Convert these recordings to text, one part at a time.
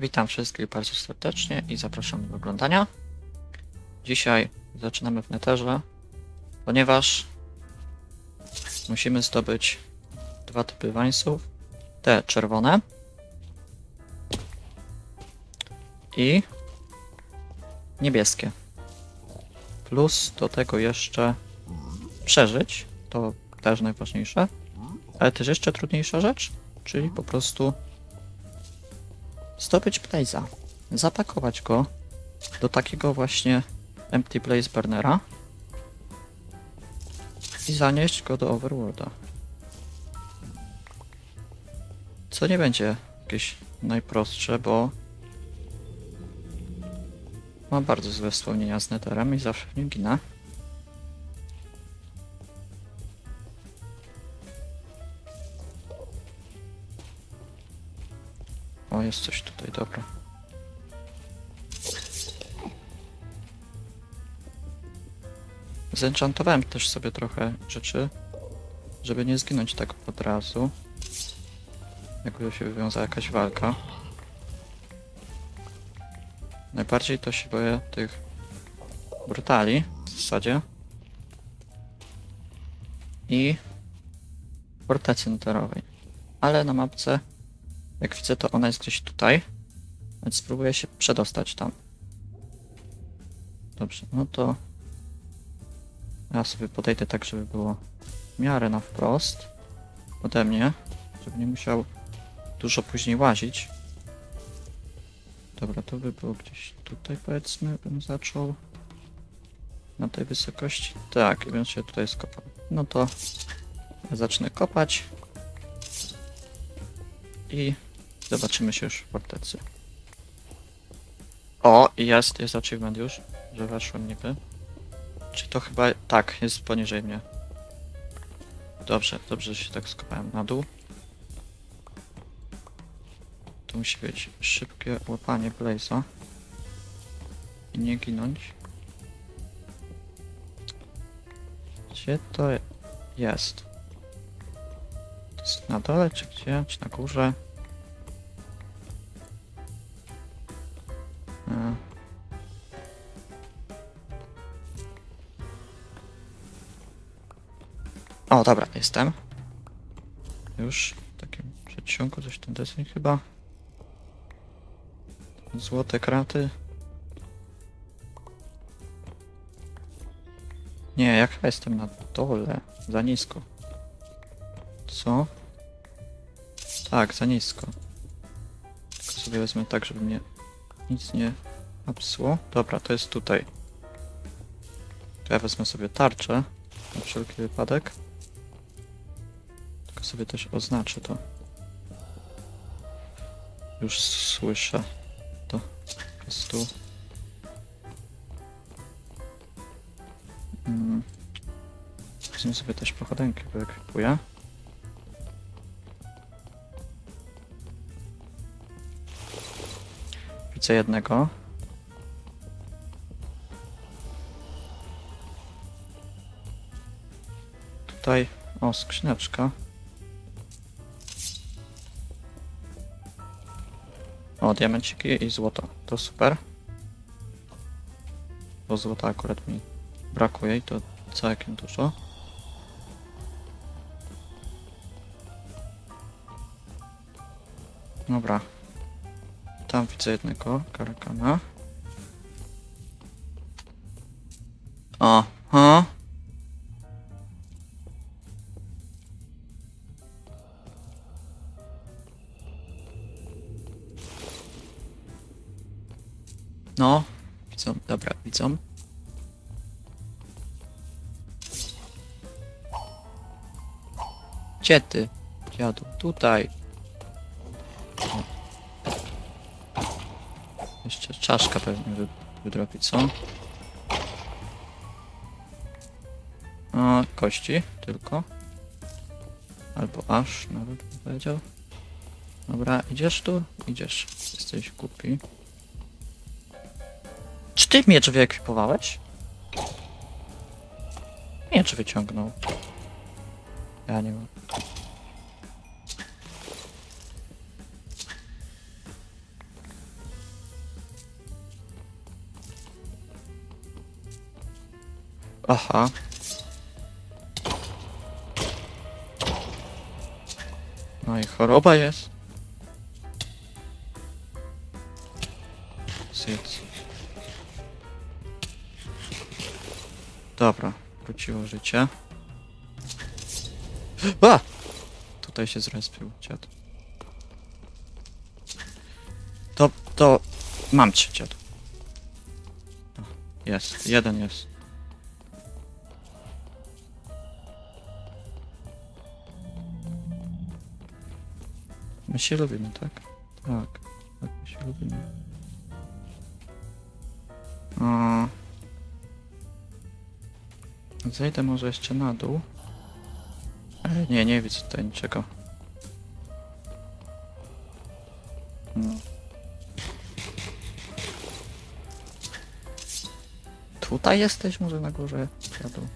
Witam wszystkich bardzo serdecznie i zapraszam do oglądania. Dzisiaj zaczynamy w neterze, ponieważ musimy zdobyć dwa typy wańsów. Te czerwone i niebieskie. Plus do tego jeszcze przeżyć, to też najważniejsze. Ale też jeszcze trudniejsza rzecz, czyli po prostu zdobyć Blaze'a, zapakować go do takiego właśnie Empty Blaze Burnera i zanieść go do Overworlda. Co nie będzie jakieś najprostsze, bo mam bardzo złe wspomnienia z Netherem i zawsze w nim ginę. Jest coś tutaj, dobra. Zenchantowałem też sobie trochę rzeczy, żeby nie zginąć tak od razu. Jakby się wywiązała jakaś walka. Najbardziej to się boję tych brutali w zasadzie. I fortecy neterowej. Ale na mapce jak widzę, to ona jest gdzieś tutaj. Więc spróbuję się przedostać tam. Dobrze, no to ja sobie podejdę tak, żeby było w miarę na wprost ode mnie, żeby nie musiał dużo później łazić. Dobra, to by było gdzieś tutaj powiedzmy, bym zaczął na tej wysokości. Tak, i bym się tutaj skopał. No to zacznę kopać i zobaczymy się już w fortecy. O, jest, jest achievement już, że weszłem niby. Czy to chyba, tak, jest poniżej mnie. Dobrze, dobrze, że się tak skopałem na dół. To musi być szybkie łapanie Blaze'a. I nie ginąć. Gdzie to jest? To jest na dole, czy gdzie? Czy na górze? O, dobra, jestem. Już w takim przedsionku coś ten deseń chyba. Złote kraty. Nie, jak ja jestem na dole? Za nisko. Co? Tak, za nisko. Tylko sobie wezmę tak, żeby mnie nic nie napsło. Dobra, to jest tutaj. To ja wezmę sobie tarczę na wszelki wypadek. Sobie też oznaczę to. Już słyszę to po prostu. Mm. Wezmę sobie też pochodenkę, wyekwipuję. Widzę jednego. Tutaj, o, skrzyneczka. O, diamenciki i złoto. To super. Bo złota akurat mi brakuje i to całkiem dużo. Dobra, tam widzę jednego karakana. Aha. No, widzą, dobra, widzą. Gdzie ty, dziadu? Tutaj. Jeszcze czaszka pewnie wy, wydrobi, co? O, kości tylko. Albo aż, nawet bym powiedział. Dobra, idziesz tu? Idziesz. Jesteś głupi. Czy ty miecz wyekwipowałeś? Miecz wyciągnął. Ja nie mam. Aha. No i choroba jest. Wróciło życie. A! Tutaj się zrespił dziad. To, to... Mam cię, dziad. Jest, jeden jest. My się lubimy, tak? Tak, tak, my się lubimy. Zejdę może jeszcze na dół. Ale nie, nie widzę tutaj niczego. No. Tutaj jesteś może na górze? Ja dół.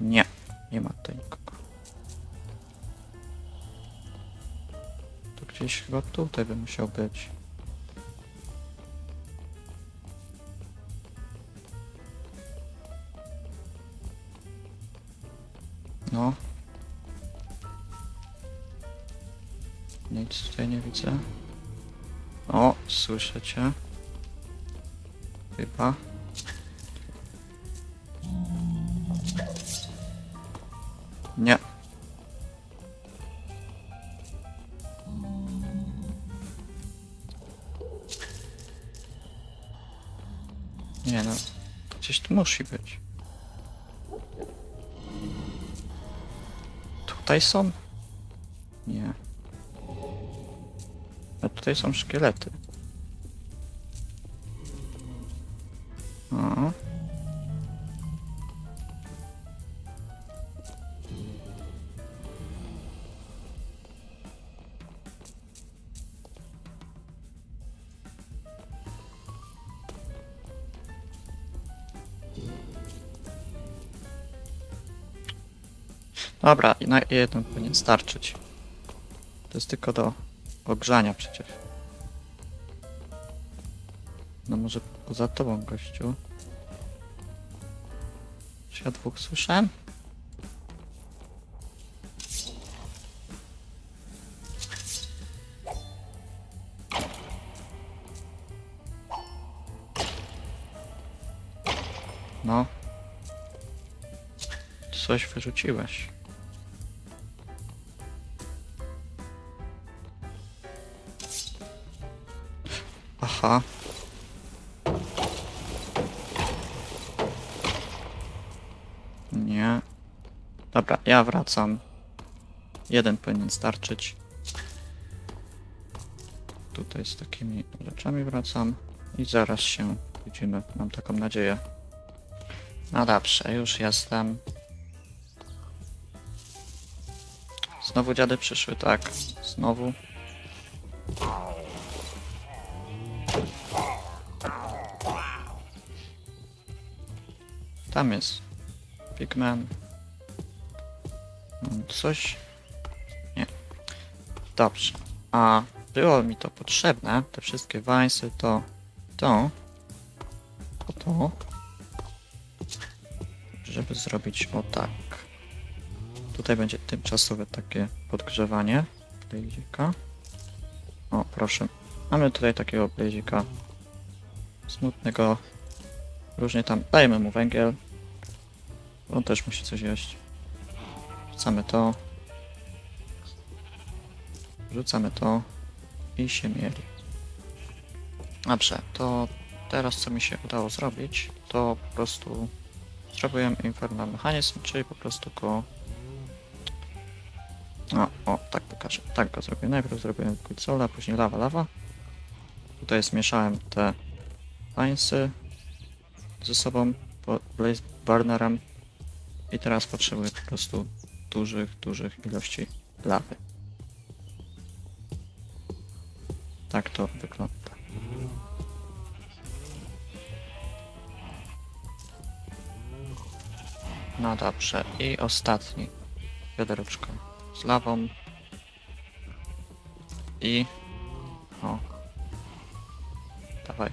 Nie, nie ma tutaj nikogo. To gdzieś chyba tutaj by musiał być. No. Nic tutaj nie widzę. O, słyszę cię. Chyba. Nie. Nie no. Gdzieś tu musi być. Tutaj są? Nie. A tutaj są szkielety. Dobra, i na jedną powinien starczyć. To jest tylko do ogrzania przecież. No może poza tobą, gościu. Czy ja dwóch słyszałem? No. Coś wyrzuciłeś. Nie. Dobra, ja wracam. Jeden powinien starczyć. Tutaj z takimi rzeczami wracam. I zaraz się widzimy. Mam taką nadzieję. No dobrze, już jestem. Znowu dziady przyszły, tak. Znowu. Tam jest. Pigman. Mm, Coś. Nie. Dobrze. A było mi to potrzebne, te wszystkie wajsy, to to, to to, żeby zrobić o tak. Tutaj będzie tymczasowe takie podgrzewanie blazika. O, proszę. Mamy tutaj takiego blazika smutnego. Różnie tam. Dajemy mu węgiel. On też musi coś jeść. Rzucamy to. Rzucamy to. I się mieli. Dobrze, to teraz co mi się udało zrobić, to po prostu zrobiłem Infernal Mechanizm, czyli po prostu go... O, o, tak pokażę. Tak go zrobię. Najpierw zrobiłem Quicksola, później lawa, lawa. Tutaj zmieszałem te Linesy ze sobą, Blaze Burnerem i teraz potrzebuję po prostu dużych, dużych ilości lawy. Tak to wygląda. No dobrze, i ostatni wiadereczko z lawą i o dawaj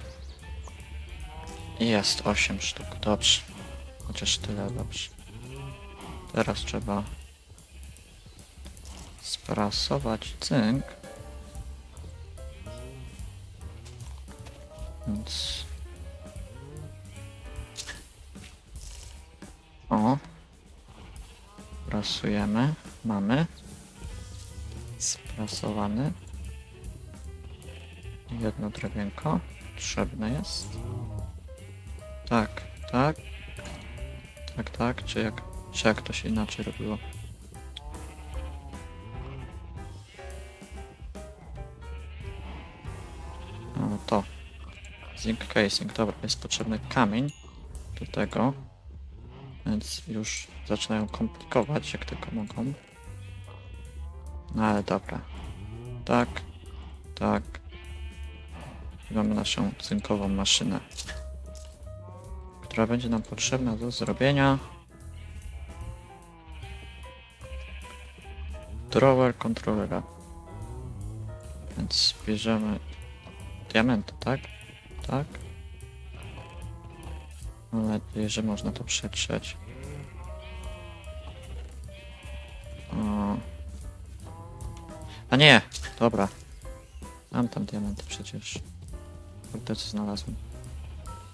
Jest 8 sztuk, dobrze. Chociaż tyle dobrze. Teraz trzeba sprasować cynk. Więc... O. Prasujemy. Mamy. Sprasowany. Jedno drewienko. Potrzebne jest. Tak, tak. Tak, tak. Czy jak, czy jak to się inaczej robiło? O, to. Zinc casing. Dobra, jest potrzebny kamień do tego. Więc już zaczynają komplikować, jak tylko mogą. No ale dobra. Tak, tak. Mamy naszą cynkową maszynę, która będzie nam potrzebna do zrobienia drawer controllera. Więc bierzemy diamenty, tak? Tak. Mam nadzieję, że można to przetrzeć. O. A nie! Dobra. Mam tam diamenty przecież. Kurde, co znalazłem.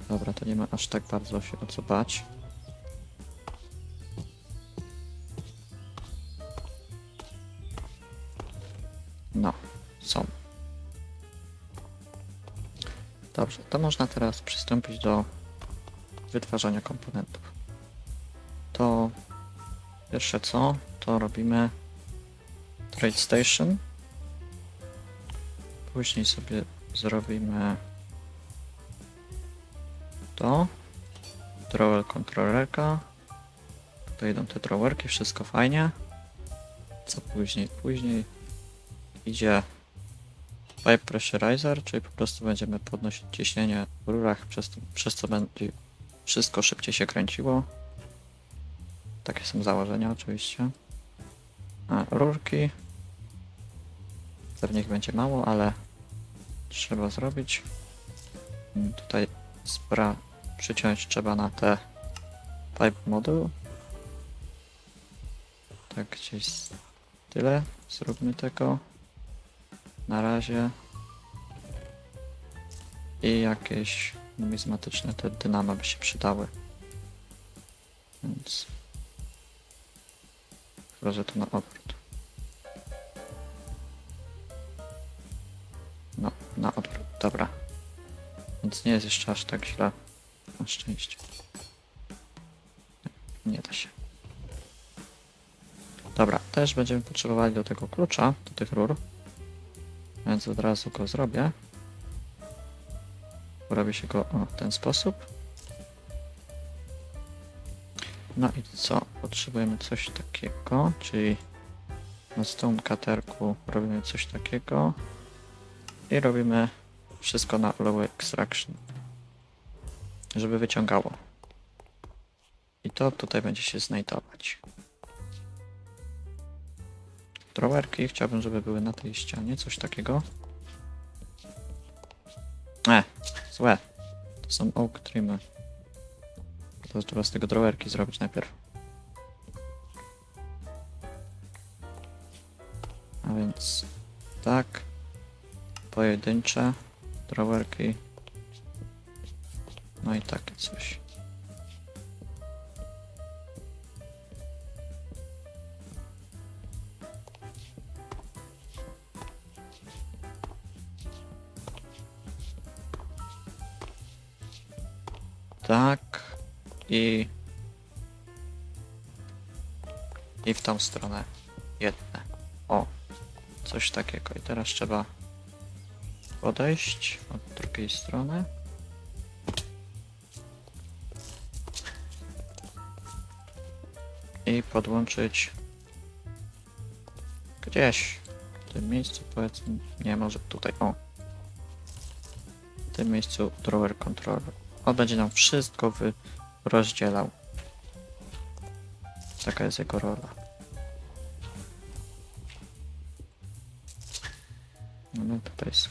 Dobra, to nie ma aż tak bardzo się o co bać. Dobrze, to można teraz przystąpić do wytwarzania komponentów. To pierwsze co, to robimy Trade Station. Później sobie zrobimy to. Drawer controllerka. Tutaj idą te drawerki, wszystko fajnie. Co później? Później idzie pipe pressurizer, czyli po prostu będziemy podnosić ciśnienie w rurach, przez, przez co będzie wszystko szybciej się kręciło. Takie są założenia oczywiście. A rurki. Pewnie ich będzie mało, ale trzeba zrobić. Tutaj spra przyciąć trzeba na te pipe model. Tak gdzieś tyle. Zróbmy tego. Na razie. I jakieś numizmatyczne te dynamo by się przydały. Więc włożę to na odwrót. No, na odwrót, dobra. Więc nie jest jeszcze aż tak źle. Na szczęście. Nie da się. Dobra, też będziemy potrzebowali do tego klucza, do tych rur. Więc od razu go zrobię. Robi się go o, w ten sposób. No i co? Potrzebujemy coś takiego, czyli na stone cuterku robimy coś takiego i robimy wszystko na low extraction, żeby wyciągało. I to tutaj będzie się znajdować. Drawerki chciałbym, żeby były na tej ścianie, coś takiego. E, złe. To są oak trimy. To trzeba z tego drawerki zrobić najpierw. A więc tak. Pojedyncze drawerki. No i takie coś. I w tą stronę jedne. O. Coś takiego. I teraz trzeba podejść od drugiej strony. I podłączyć gdzieś w tym miejscu powiedzmy, nie może tutaj, o. W tym miejscu drawer controller. On będzie nam wszystko rozdzielał. Taka jest jego rola.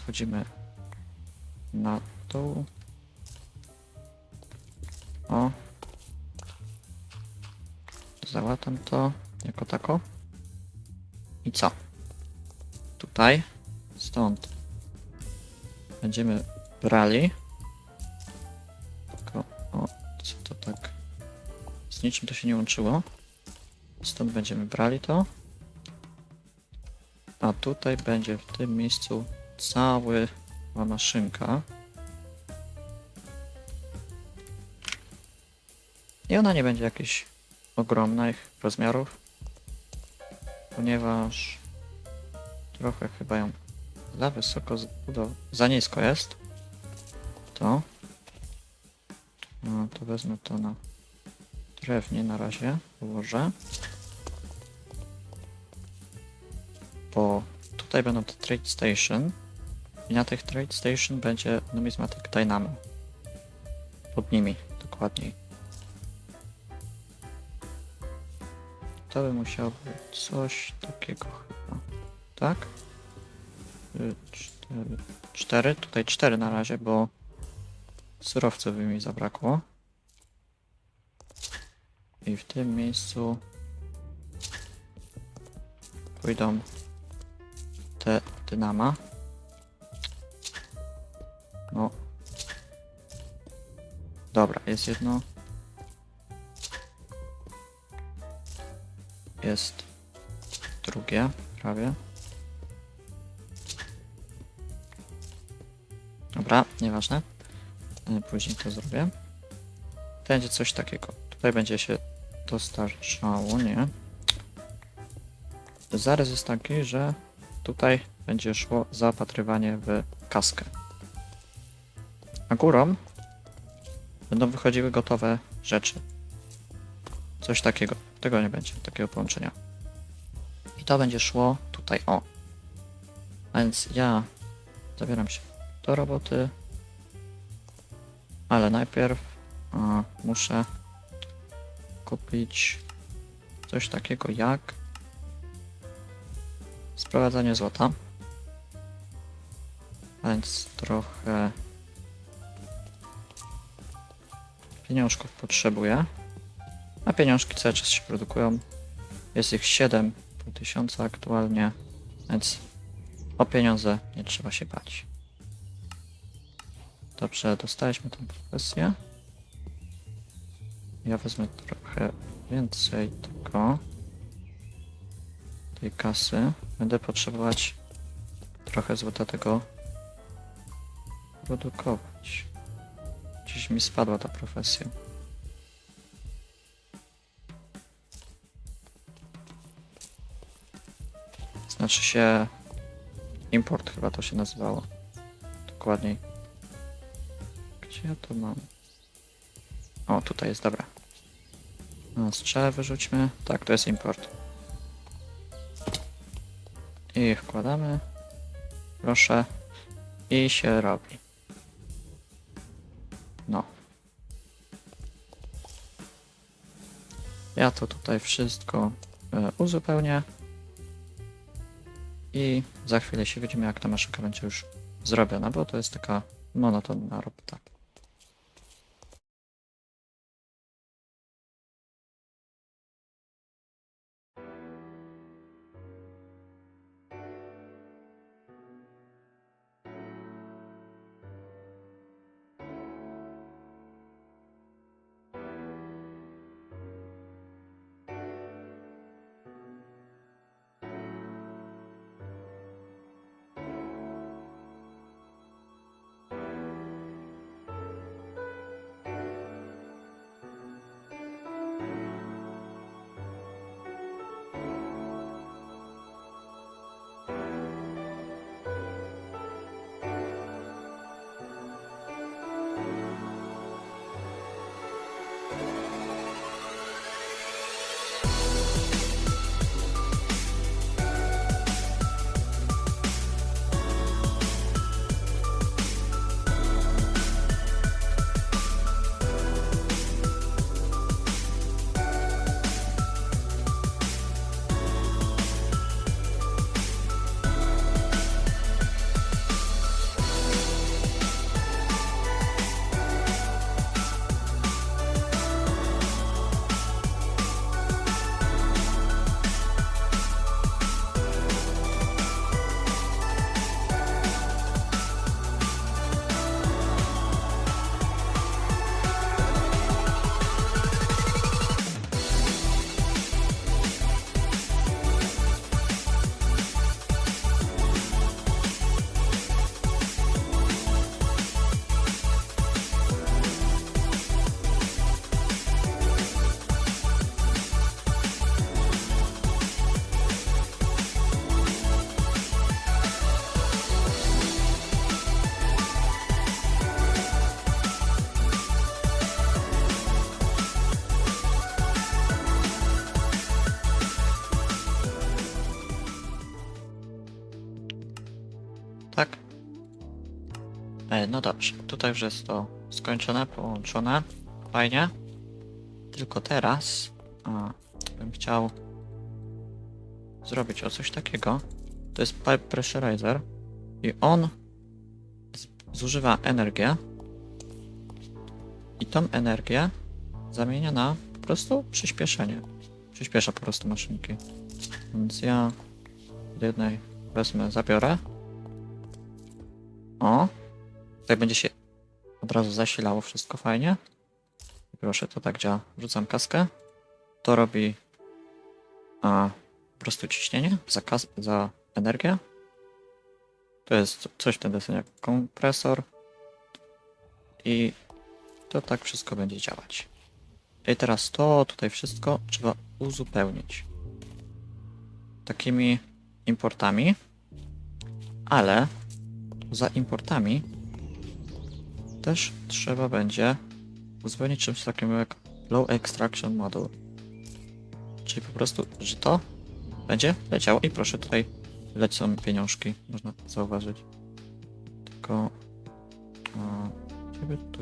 Schodzimy na dół. O. Załatam to jako tako. I co? Tutaj, stąd będziemy brali. Tylko, o, co to tak? Z niczym to się nie łączyło. Stąd będziemy brali to. A tutaj będzie w tym miejscu cały maszynka. I ona nie będzie jakichś ogromnych rozmiarów, ponieważ trochę chyba ją za wysoko. Za nisko jest. To. No to wezmę to na drewnie na razie. Ułożę. Bo tutaj będą te trade station. I na tych trade station będzie numismatic dynamo. Pod nimi, dokładniej. To by musiało być coś takiego chyba. Tak? Y, Cztery. cztery. Tutaj cztery na razie, bo surowców by mi zabrakło. I w tym miejscu pójdą te dynama. Dobra, jest jedno. Jest drugie, prawie. Dobra, nieważne. E, Później to zrobię. Będzie coś takiego. Tutaj będzie się dostarczało, nie? Zarys jest taki, że tutaj będzie szło zaopatrywanie w kaskę. A górą będą wychodziły gotowe rzeczy. Coś takiego. Tego nie będzie, takiego połączenia. I to będzie szło tutaj, o. A więc ja zabieram się do roboty. Ale najpierw a, muszę kupić coś takiego jak sprowadzanie złota. A więc trochę pieniążków potrzebuję. A pieniążki cały czas się produkują. Jest ich 7,5 tysiąca aktualnie, więc o pieniądze nie trzeba się bać. Dobrze, dostaliśmy tą profesję. Ja wezmę trochę więcej tego. Tej kasy. Będę potrzebować trochę złota tego produkować. Gdzieś mi spadła ta profesja. Znaczy się import chyba to się nazywało. Dokładniej. Gdzie ja to mam? O, tutaj jest, dobra. No, strzelę wyrzućmy. Tak, to jest import. I wkładamy. Proszę. I się robi. Ja to tutaj wszystko e, uzupełnię. I za chwilę się widzimy, jak ta maszynka będzie już zrobiona, bo to jest taka monotonna robota. No dobrze, tutaj już jest to skończone, połączone. Fajnie. Tylko teraz a, bym chciał zrobić o coś takiego. To jest pipe pressurizer i on zużywa energię i tą energię zamienia na po prostu przyspieszenie. Przyspiesza po prostu maszynki. Więc ja do jednej wezmę, zabiorę. O! Tutaj będzie się od razu zasilało wszystko fajnie. Proszę, to tak działa. Wrzucam kaskę. To robi a, po prostu ciśnienie za, kas za energię. To jest coś wtedy jak kompresor. I to tak wszystko będzie działać. I teraz to tutaj wszystko trzeba uzupełnić takimi importami, ale za importami też trzeba będzie uzupełnić czymś takim jak Low Extraction Module. Czyli po prostu, że to będzie leciało i proszę tutaj lecą pieniążki, można zauważyć. Tylko a, ciebie tu.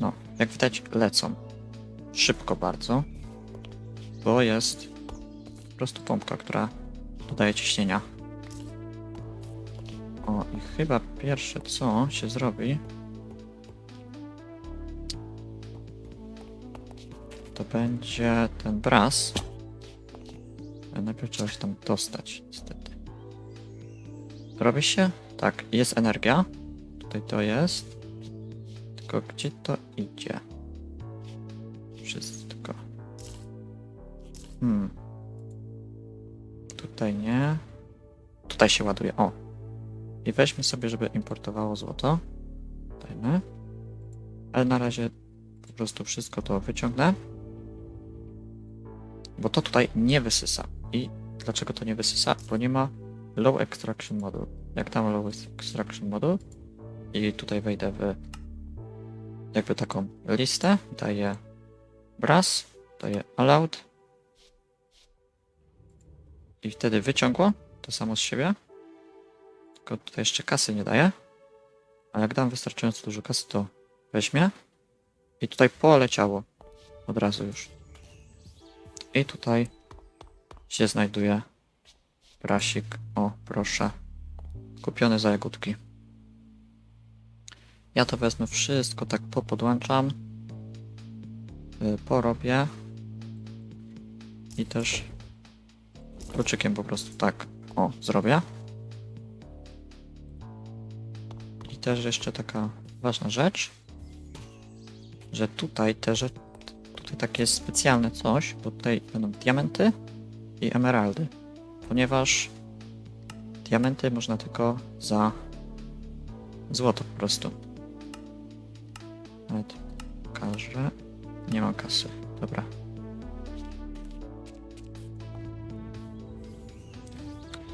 No, jak widać lecą. Szybko bardzo. Bo jest po prostu pompka, która dodaje ciśnienia. O, i chyba pierwsze co się zrobi, to będzie ten bras. Ale najpierw trzeba się tam dostać, niestety. Robi się? Tak, jest energia. Tutaj to jest. Tylko gdzie to idzie? Wszystko. Hmm. Tutaj nie. Tutaj się ładuje. O. I weźmy sobie, żeby importowało złoto. Dajmy. Ale na razie po prostu wszystko to wyciągnę. Bo to tutaj nie wysysa. I dlaczego to nie wysysa? Bo nie ma low extraction module. Jak tam low extraction module i tutaj wejdę w jakby taką listę, daję brass, daję allowed i wtedy wyciągło to samo z siebie. Tylko tutaj jeszcze kasy nie daję. A jak dam wystarczająco dużo kasy, to weźmie. I tutaj poleciało od razu już. I tutaj się znajduje brasik. O, proszę. Kupiony za jagódki. Ja to wezmę wszystko, tak popodłączam. y, Porobię. I też kluczykiem po prostu tak, o, zrobię. Też jeszcze taka ważna rzecz, że tutaj te rzeczy, tutaj takie specjalne coś, bo tutaj będą diamenty i emeraldy, ponieważ diamenty można tylko za złoto po prostu. Nawet pokażę. Nie mam kasy. Dobra.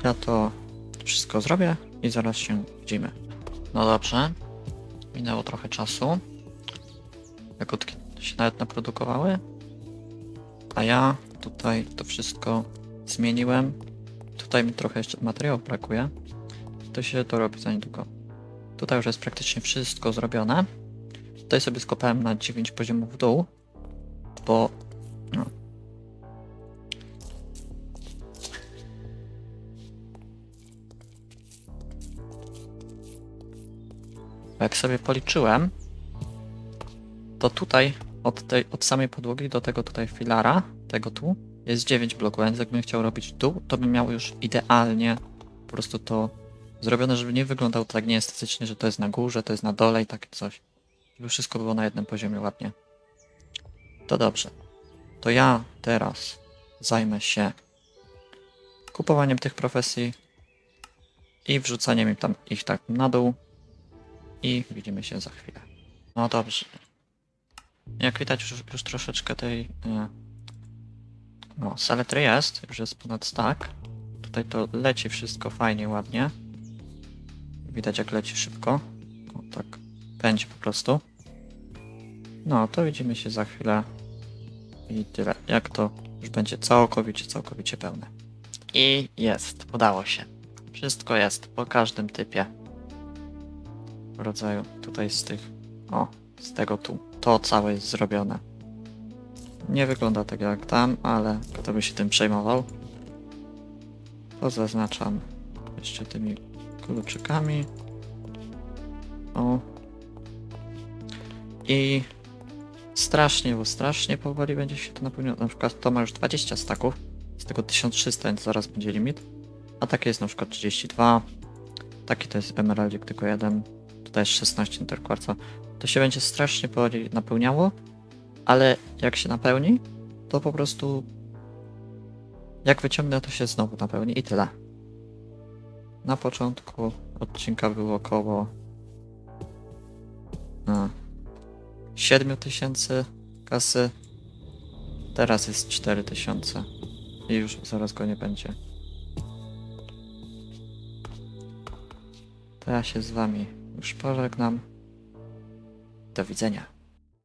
Ja to wszystko zrobię i zaraz się widzimy. No dobrze. Minęło trochę czasu. Jagódki się nawet naprodukowały. A ja tutaj to wszystko zmieniłem. Tutaj mi trochę jeszcze materiału brakuje. To się to robi za niedługo. Tutaj już jest praktycznie wszystko zrobione. Tutaj sobie skopałem na 9 poziomów w dół, bo Bo Jak sobie policzyłem, to tutaj od, tej, od samej podłogi do tego tutaj filara, tego tu, jest 9 bloków, więc jakbym chciał robić dół, to bym miał już idealnie po prostu to zrobione, żeby nie wyglądało tak nieestetycznie, że to jest na górze, to jest na dole i takie coś. Żeby wszystko było na jednym poziomie ładnie. To dobrze. To ja teraz zajmę się kupowaniem tych profesji i wrzucaniem im tam ich tak na dół i widzimy się za chwilę. No dobrze. Jak widać już, już troszeczkę tej e, no, saletry jest, już jest ponad stack. Tutaj to leci wszystko fajnie, ładnie. Widać jak leci szybko. O, tak pędzi po prostu. No, to widzimy się za chwilę. I tyle. Jak to już będzie całkowicie, całkowicie pełne. I jest, udało się. Wszystko jest po każdym typie. Rodzaju tutaj z tych. O, z tego tu. To całe jest zrobione. Nie wygląda tak jak tam, ale kto by się tym przejmował? To zaznaczam jeszcze tymi kluczykami. O. I strasznie, bo strasznie powoli będzie się to napełniało. Na przykład to ma już 20 staków, z tego 1300, więc zaraz będzie limit. A takie jest na przykład 32. Taki to jest Emeraldik tylko jeden. Jest 16 interkwarca. To się będzie strasznie powoli napełniało, ale jak się napełni, to po prostu jak wyciągnę, to się znowu napełni i tyle. Na początku odcinka było około a, 7000 kasy. Teraz jest 4000 i już zaraz go nie będzie. To ja się z wami już pożegnam. Do widzenia.